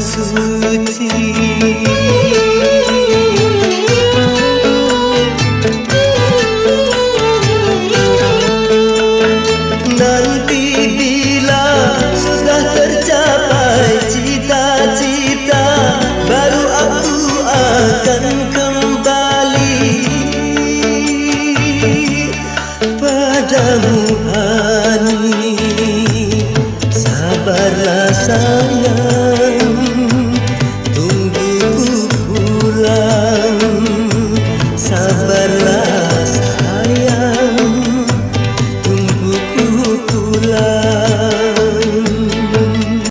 suci. Nanti bila sudah tercapai cita-cita Baru aku akan kembali Padamu sayang